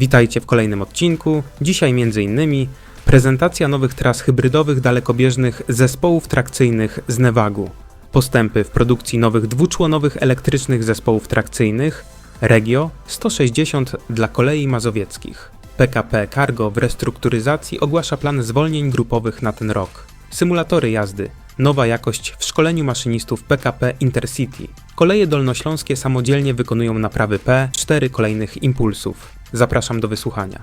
Witajcie w kolejnym odcinku. Dzisiaj m.in. prezentacja nowych tras hybrydowych dalekobieżnych zespołów trakcyjnych z Nevagu, postępy w produkcji nowych dwuczłonowych elektrycznych zespołów trakcyjnych Regio 160 dla kolei mazowieckich. PKP Cargo w restrukturyzacji ogłasza plan zwolnień grupowych na ten rok. Symulatory jazdy. Nowa jakość w szkoleniu maszynistów PKP Intercity. Koleje dolnośląskie samodzielnie wykonują naprawy P, 4 kolejnych impulsów. Zapraszam do wysłuchania.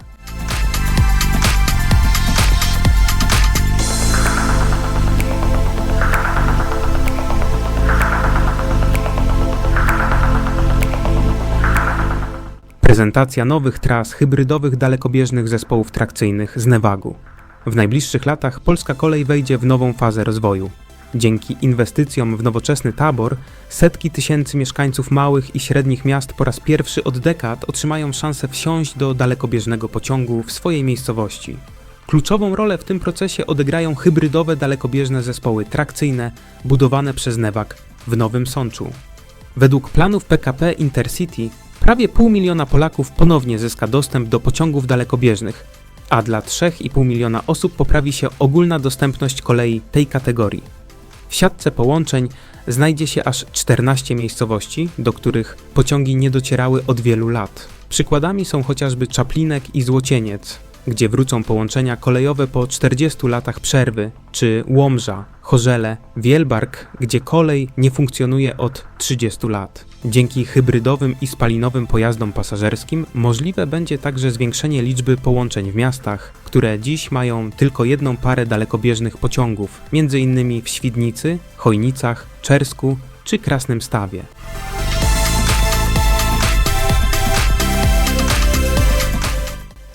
Prezentacja nowych tras hybrydowych dalekobieżnych zespołów trakcyjnych z Nevagu. W najbliższych latach polska kolej wejdzie w nową fazę rozwoju. Dzięki inwestycjom w nowoczesny tabor, setki tysięcy mieszkańców małych i średnich miast po raz pierwszy od dekad otrzymają szansę wsiąść do dalekobieżnego pociągu w swojej miejscowości. Kluczową rolę w tym procesie odegrają hybrydowe dalekobieżne zespoły trakcyjne budowane przez Newag w Nowym Sączu. Według planów PKP Intercity prawie pół miliona Polaków ponownie zyska dostęp do pociągów dalekobieżnych, a dla 3,5 miliona osób poprawi się ogólna dostępność kolei tej kategorii. W siatce połączeń znajdzie się aż 14 miejscowości, do których pociągi nie docierały od wielu lat. Przykładami są chociażby Czaplinek i Złocieniec, gdzie wrócą połączenia kolejowe po 40 latach przerwy, czy Łomża, Chorzele, Wielbark, gdzie kolej nie funkcjonuje od 30 lat. Dzięki hybrydowym i spalinowym pojazdom pasażerskim możliwe będzie także zwiększenie liczby połączeń w miastach, które dziś mają tylko jedną parę dalekobieżnych pociągów, m.in. w Świdnicy, Chojnicach, Czersku czy Krasnym Stawie.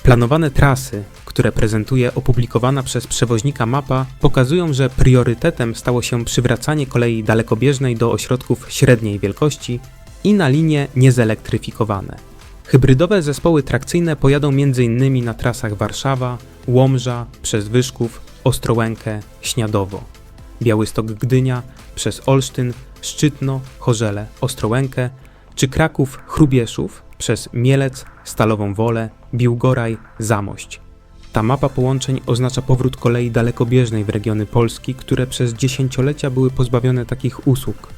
Planowane trasy, które prezentuje opublikowana przez przewoźnika mapa, pokazują, że priorytetem stało się przywracanie kolei dalekobieżnej do ośrodków średniej wielkości i na linie niezelektryfikowane. Hybrydowe zespoły trakcyjne pojadą m.in. na trasach Warszawa, Łomża, przez Wyszków, Ostrołękę, Śniadowo, Białystok-Gdynia, przez Olsztyn, Szczytno, Chorzele, Ostrołękę, czy Kraków, Chrubieszów, przez Mielec, Stalową Wolę, Biłgoraj, Zamość. Ta mapa połączeń oznacza powrót kolei dalekobieżnej w regiony Polski, które przez dziesięciolecia były pozbawione takich usług.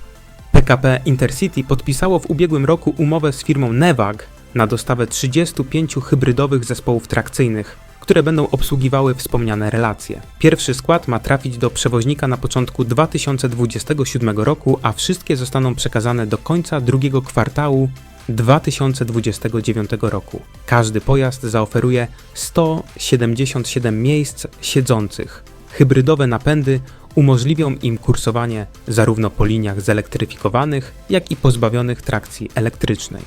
PKP Intercity podpisało w ubiegłym roku umowę z firmą Nevag na dostawę 35 hybrydowych zespołów trakcyjnych, które będą obsługiwały wspomniane relacje. Pierwszy skład ma trafić do przewoźnika na początku 2027 roku, a wszystkie zostaną przekazane do końca drugiego kwartału 2029 roku. Każdy pojazd zaoferuje 177 miejsc siedzących. Hybrydowe napędy umożliwią im kursowanie zarówno po liniach zelektryfikowanych, jak i pozbawionych trakcji elektrycznej.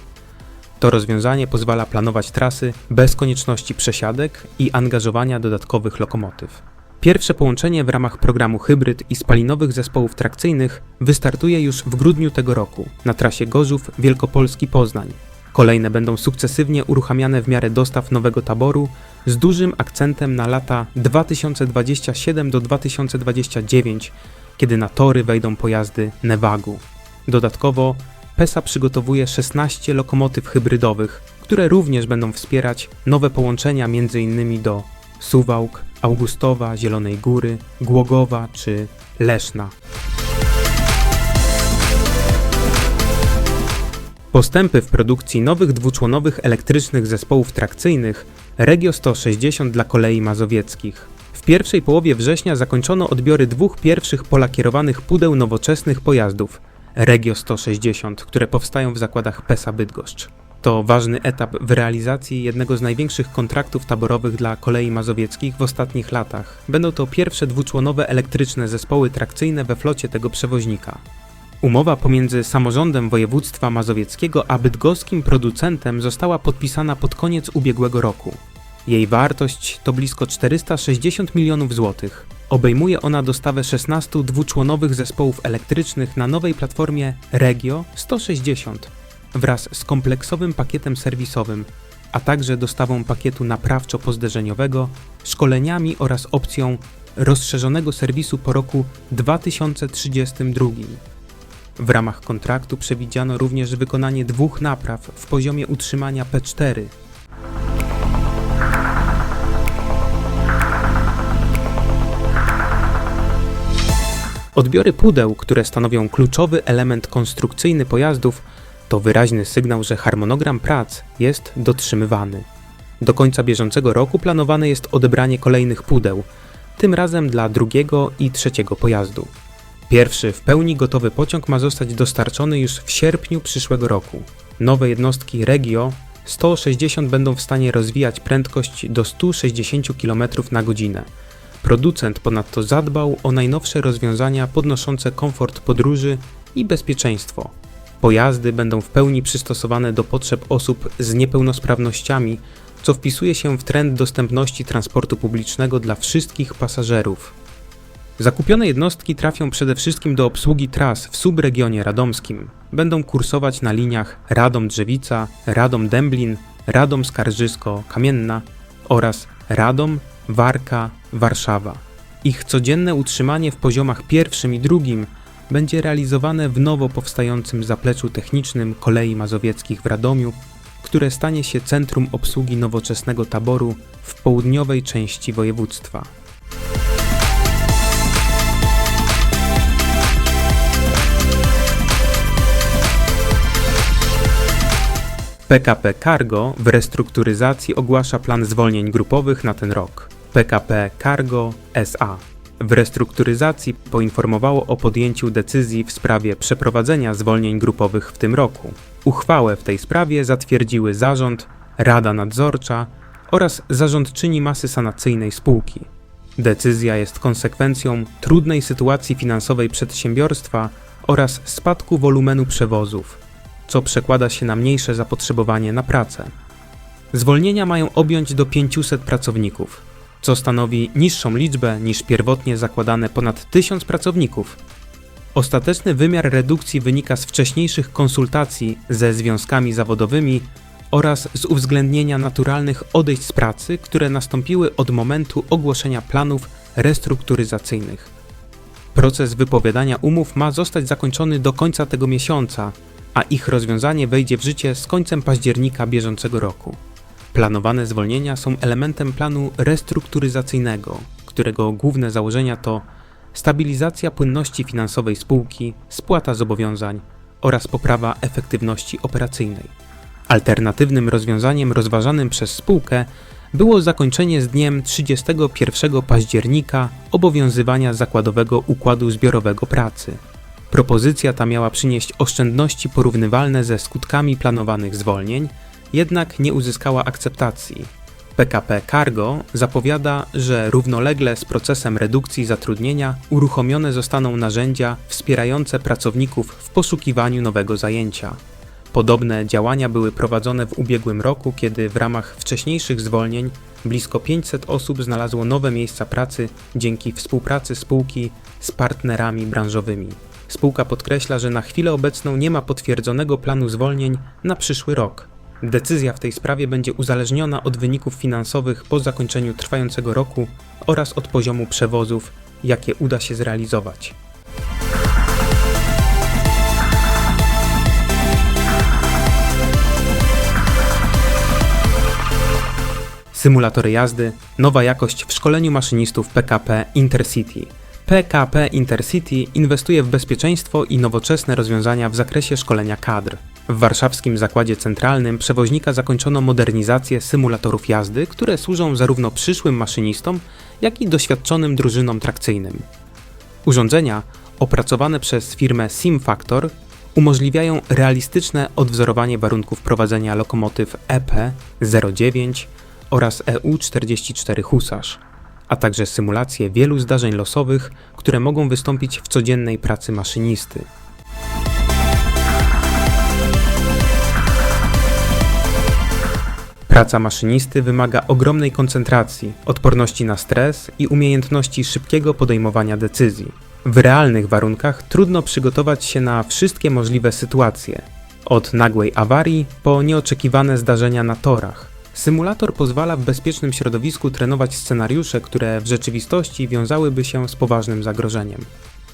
To rozwiązanie pozwala planować trasy bez konieczności przesiadek i angażowania dodatkowych lokomotyw. Pierwsze połączenie w ramach programu Hybryd i spalinowych zespołów trakcyjnych wystartuje już w grudniu tego roku na trasie Gorzów Wielkopolski Poznań. Kolejne będą sukcesywnie uruchamiane w miarę dostaw nowego taboru z dużym akcentem na lata 2027 do 2029, kiedy na tory wejdą pojazdy Nevagu. Dodatkowo PESA przygotowuje 16 lokomotyw hybrydowych, które również będą wspierać nowe połączenia m.in. do Suwałk, Augustowa, Zielonej Góry, Głogowa czy Leszna. Postępy w produkcji nowych dwuczłonowych elektrycznych zespołów trakcyjnych Regio 160 dla kolei mazowieckich. W pierwszej połowie września zakończono odbiory dwóch pierwszych polakierowanych pudeł nowoczesnych pojazdów Regio 160, które powstają w zakładach PESA Bydgoszcz. To ważny etap w realizacji jednego z największych kontraktów taborowych dla kolei mazowieckich w ostatnich latach. Będą to pierwsze dwuczłonowe elektryczne zespoły trakcyjne we flocie tego przewoźnika. Umowa pomiędzy samorządem województwa mazowieckiego a bydgoskim producentem została podpisana pod koniec ubiegłego roku. Jej wartość to blisko 460 milionów złotych. Obejmuje ona dostawę 16 dwuczłonowych zespołów elektrycznych na nowej platformie Regio 160 wraz z kompleksowym pakietem serwisowym, a także dostawą pakietu naprawczo-pozderzeniowego, szkoleniami oraz opcją rozszerzonego serwisu po roku 2032. W ramach kontraktu przewidziano również wykonanie dwóch napraw w poziomie utrzymania P4. Odbiory pudeł, które stanowią kluczowy element konstrukcyjny pojazdów, to wyraźny sygnał, że harmonogram prac jest dotrzymywany. Do końca bieżącego roku planowane jest odebranie kolejnych pudeł, tym razem dla drugiego i trzeciego pojazdu. Pierwszy w pełni gotowy pociąg ma zostać dostarczony już w sierpniu przyszłego roku. Nowe jednostki Regio 160 będą w stanie rozwijać prędkość do 160 km na godzinę. Producent ponadto zadbał o najnowsze rozwiązania podnoszące komfort podróży i bezpieczeństwo. Pojazdy będą w pełni przystosowane do potrzeb osób z niepełnosprawnościami, co wpisuje się w trend dostępności transportu publicznego dla wszystkich pasażerów. Zakupione jednostki trafią przede wszystkim do obsługi tras w subregionie radomskim. Będą kursować na liniach Radom-Drzewica, Radom-Dęblin, Radom-Skarżysko-Kamienna oraz Radom, Warka, Warszawa. Ich codzienne utrzymanie w poziomach pierwszym i drugim będzie realizowane w nowo powstającym zapleczu technicznym kolei mazowieckich w Radomiu, które stanie się centrum obsługi nowoczesnego taboru w południowej części województwa. PKP Cargo w restrukturyzacji ogłasza plan zwolnień grupowych na ten rok. PKP Cargo SA w restrukturyzacji poinformowało o podjęciu decyzji w sprawie przeprowadzenia zwolnień grupowych w tym roku. Uchwałę w tej sprawie zatwierdziły zarząd, rada nadzorcza oraz zarządczyni masy sanacyjnej spółki. Decyzja jest konsekwencją trudnej sytuacji finansowej przedsiębiorstwa oraz spadku wolumenu przewozów, co przekłada się na mniejsze zapotrzebowanie na pracę. Zwolnienia mają objąć do 500 pracowników, co stanowi niższą liczbę niż pierwotnie zakładane ponad 1000 pracowników. Ostateczny wymiar redukcji wynika z wcześniejszych konsultacji ze związkami zawodowymi oraz z uwzględnienia naturalnych odejść z pracy, które nastąpiły od momentu ogłoszenia planów restrukturyzacyjnych. Proces wypowiadania umów ma zostać zakończony do końca tego miesiąca, a ich rozwiązanie wejdzie w życie z końcem października bieżącego roku. Planowane zwolnienia są elementem planu restrukturyzacyjnego, którego główne założenia to stabilizacja płynności finansowej spółki, spłata zobowiązań oraz poprawa efektywności operacyjnej. Alternatywnym rozwiązaniem rozważanym przez spółkę było zakończenie z dniem 31 października obowiązywania zakładowego układu zbiorowego pracy. Propozycja ta miała przynieść oszczędności porównywalne ze skutkami planowanych zwolnień, jednak nie uzyskała akceptacji. PKP Cargo zapowiada, że równolegle z procesem redukcji zatrudnienia uruchomione zostaną narzędzia wspierające pracowników w poszukiwaniu nowego zajęcia. Podobne działania były prowadzone w ubiegłym roku, kiedy w ramach wcześniejszych zwolnień blisko 500 osób znalazło nowe miejsca pracy dzięki współpracy spółki z partnerami branżowymi. Spółka podkreśla, że na chwilę obecną nie ma potwierdzonego planu zwolnień na przyszły rok. Decyzja w tej sprawie będzie uzależniona od wyników finansowych po zakończeniu trwającego roku oraz od poziomu przewozów, jakie uda się zrealizować. Symulatory jazdy, nowa jakość w szkoleniu maszynistów PKP Intercity. PKP Intercity inwestuje w bezpieczeństwo i nowoczesne rozwiązania w zakresie szkolenia kadr. W warszawskim zakładzie centralnym przewoźnika zakończono modernizację symulatorów jazdy, które służą zarówno przyszłym maszynistom, jak i doświadczonym drużynom trakcyjnym. Urządzenia, opracowane przez firmę SimFactor, umożliwiają realistyczne odwzorowanie warunków prowadzenia lokomotyw EP-09 oraz EU-44 Husarz, a także symulację wielu zdarzeń losowych, które mogą wystąpić w codziennej pracy maszynisty. Praca maszynisty wymaga ogromnej koncentracji, odporności na stres i umiejętności szybkiego podejmowania decyzji. W realnych warunkach trudno przygotować się na wszystkie możliwe sytuacje, od nagłej awarii po nieoczekiwane zdarzenia na torach. Symulator pozwala w bezpiecznym środowisku trenować scenariusze, które w rzeczywistości wiązałyby się z poważnym zagrożeniem.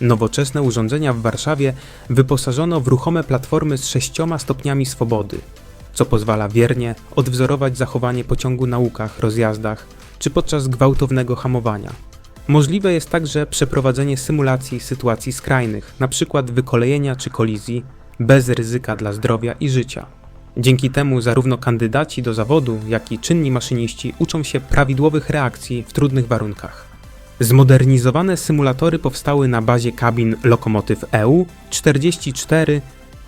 Nowoczesne urządzenia w Warszawie wyposażono w ruchome platformy z sześcioma stopniami swobody, co pozwala wiernie odwzorować zachowanie pociągu na łukach, rozjazdach czy podczas gwałtownego hamowania. Możliwe jest także przeprowadzenie symulacji sytuacji skrajnych, np. wykolejenia czy kolizji, bez ryzyka dla zdrowia i życia. Dzięki temu zarówno kandydaci do zawodu, jak i czynni maszyniści uczą się prawidłowych reakcji w trudnych warunkach. Zmodernizowane symulatory powstały na bazie kabin lokomotyw EU 44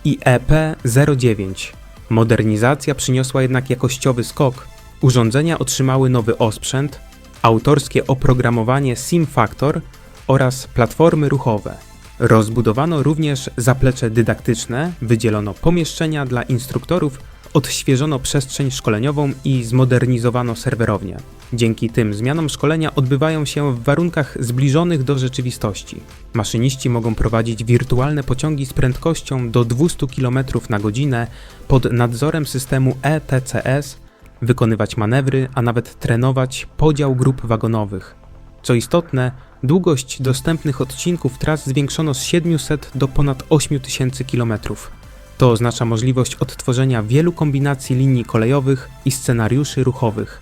i E EP-09. Modernizacja przyniosła jednak jakościowy skok. Urządzenia otrzymały nowy osprzęt, autorskie oprogramowanie SimFactor oraz platformy ruchowe. Rozbudowano również zaplecze dydaktyczne, wydzielono pomieszczenia dla instruktorów, odświeżono przestrzeń szkoleniową i zmodernizowano serwerownię. Dzięki tym zmianom szkolenia odbywają się w warunkach zbliżonych do rzeczywistości. Maszyniści mogą prowadzić wirtualne pociągi z prędkością do 200 km na godzinę pod nadzorem systemu ETCS, wykonywać manewry, a nawet trenować podział grup wagonowych. Co istotne, długość dostępnych odcinków tras zwiększono z 700 do ponad 8000 km. To oznacza możliwość odtworzenia wielu kombinacji linii kolejowych i scenariuszy ruchowych.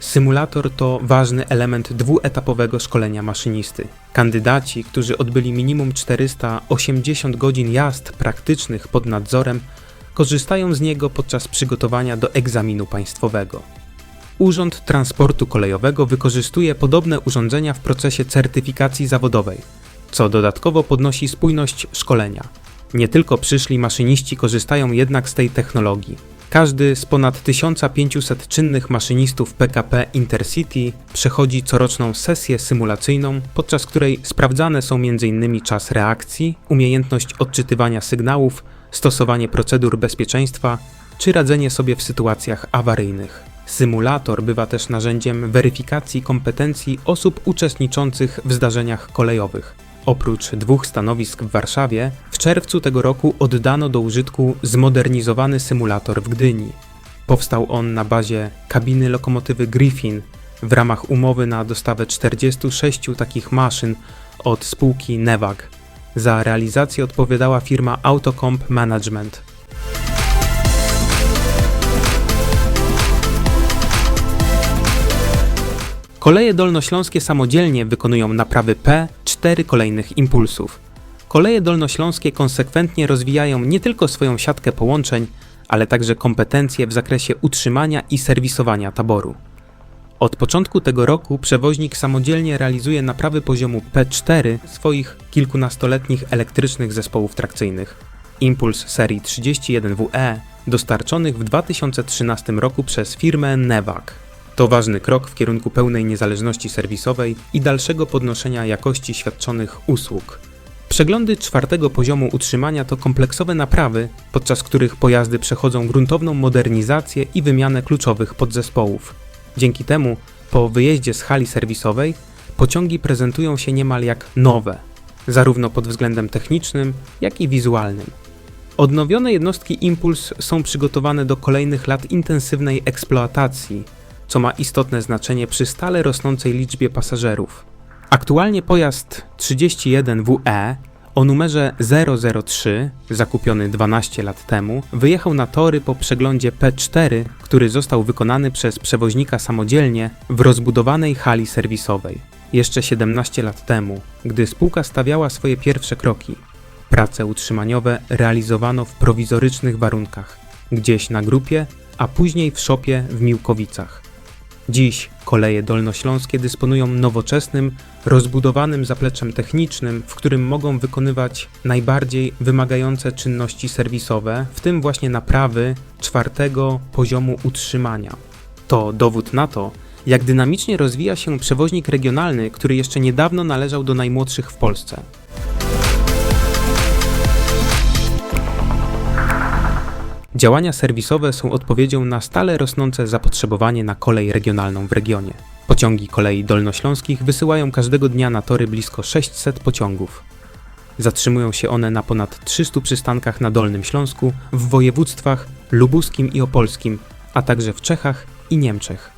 Symulator to ważny element dwuetapowego szkolenia maszynisty. Kandydaci, którzy odbyli minimum 480 godzin jazd praktycznych pod nadzorem, korzystają z niego podczas przygotowania do egzaminu państwowego. Urząd Transportu Kolejowego wykorzystuje podobne urządzenia w procesie certyfikacji zawodowej, co dodatkowo podnosi spójność szkolenia. Nie tylko przyszli maszyniści korzystają jednak z tej technologii. Każdy z ponad 1500 czynnych maszynistów PKP Intercity przechodzi coroczną sesję symulacyjną, podczas której sprawdzane są m.in. czas reakcji, umiejętność odczytywania sygnałów, stosowanie procedur bezpieczeństwa czy radzenie sobie w sytuacjach awaryjnych. Symulator bywa też narzędziem weryfikacji kompetencji osób uczestniczących w zdarzeniach kolejowych. Oprócz dwóch stanowisk w Warszawie, w czerwcu tego roku oddano do użytku zmodernizowany symulator w Gdyni. Powstał on na bazie kabiny lokomotywy Griffin w ramach umowy na dostawę 46 takich maszyn od spółki Nevag. Za realizację odpowiadała firma Autocomp Management. Koleje dolnośląskie samodzielnie wykonują naprawy P cztery kolejnych impulsów. Koleje dolnośląskie konsekwentnie rozwijają nie tylko swoją siatkę połączeń, ale także kompetencje w zakresie utrzymania i serwisowania taboru. Od początku tego roku przewoźnik samodzielnie realizuje naprawy poziomu P4 swoich kilkunastoletnich elektrycznych zespołów trakcyjnych. Impuls serii 31WE dostarczonych w 2013 roku przez firmę Nevag. To ważny krok w kierunku pełnej niezależności serwisowej i dalszego podnoszenia jakości świadczonych usług. Przeglądy czwartego poziomu utrzymania to kompleksowe naprawy, podczas których pojazdy przechodzą gruntowną modernizację i wymianę kluczowych podzespołów. Dzięki temu, po wyjeździe z hali serwisowej, pociągi prezentują się niemal jak nowe, zarówno pod względem technicznym, jak i wizualnym. Odnowione jednostki Impuls są przygotowane do kolejnych lat intensywnej eksploatacji, co ma istotne znaczenie przy stale rosnącej liczbie pasażerów. Aktualnie pojazd 31WE o numerze 003, zakupiony 12 lat temu, wyjechał na tory po przeglądzie P4, który został wykonany przez przewoźnika samodzielnie w rozbudowanej hali serwisowej. Jeszcze 17 lat temu, gdy spółka stawiała swoje pierwsze kroki, prace utrzymaniowe realizowano w prowizorycznych warunkach, gdzieś na grupie, a później w szopie w Miłkowicach. Dziś koleje dolnośląskie dysponują nowoczesnym, rozbudowanym zapleczem technicznym, w którym mogą wykonywać najbardziej wymagające czynności serwisowe, w tym właśnie naprawy czwartego poziomu utrzymania. To dowód na to, jak dynamicznie rozwija się przewoźnik regionalny, który jeszcze niedawno należał do najmłodszych w Polsce. Działania serwisowe są odpowiedzią na stale rosnące zapotrzebowanie na kolej regionalną w regionie. Pociągi kolei dolnośląskich wysyłają każdego dnia na tory blisko 600 pociągów. Zatrzymują się one na ponad 300 przystankach na Dolnym Śląsku, w województwach lubuskim i opolskim, a także w Czechach i Niemczech.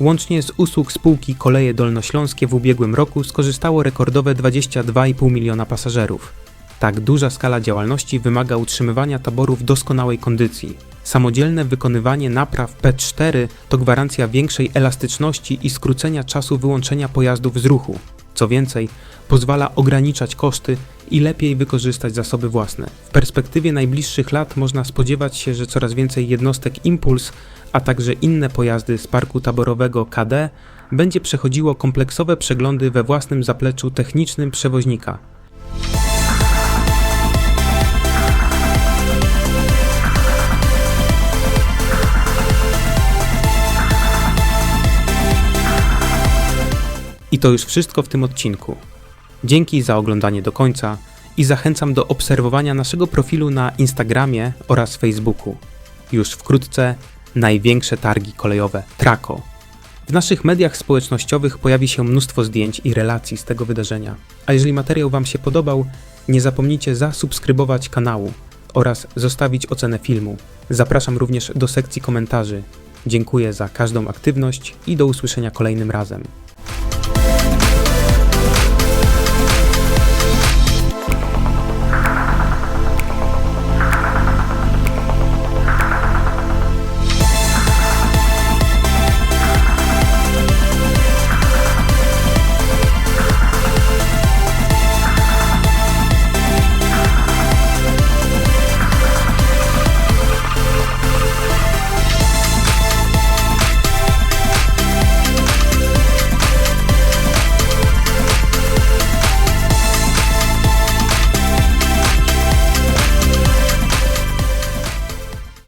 Łącznie z usług spółki Koleje Dolnośląskie w ubiegłym roku skorzystało rekordowe 22,5 miliona pasażerów. Tak duża skala działalności wymaga utrzymywania taboru w doskonałej kondycji. Samodzielne wykonywanie napraw P4 to gwarancja większej elastyczności i skrócenia czasu wyłączenia pojazdów z ruchu. Co więcej, pozwala ograniczać koszty i lepiej wykorzystać zasoby własne. W perspektywie najbliższych lat można spodziewać się, że coraz więcej jednostek Impuls, a także inne pojazdy z parku taborowego KD będzie przechodziło kompleksowe przeglądy we własnym zapleczu technicznym przewoźnika. I to już wszystko w tym odcinku. Dzięki za oglądanie do końca i zachęcam do obserwowania naszego profilu na Instagramie oraz Facebooku. Już wkrótce największe targi kolejowe Trako. W naszych mediach społecznościowych pojawi się mnóstwo zdjęć i relacji z tego wydarzenia. A jeżeli materiał Wam się podobał, nie zapomnijcie zasubskrybować kanału oraz zostawić ocenę filmu. Zapraszam również do sekcji komentarzy. Dziękuję za każdą aktywność i do usłyszenia kolejnym razem.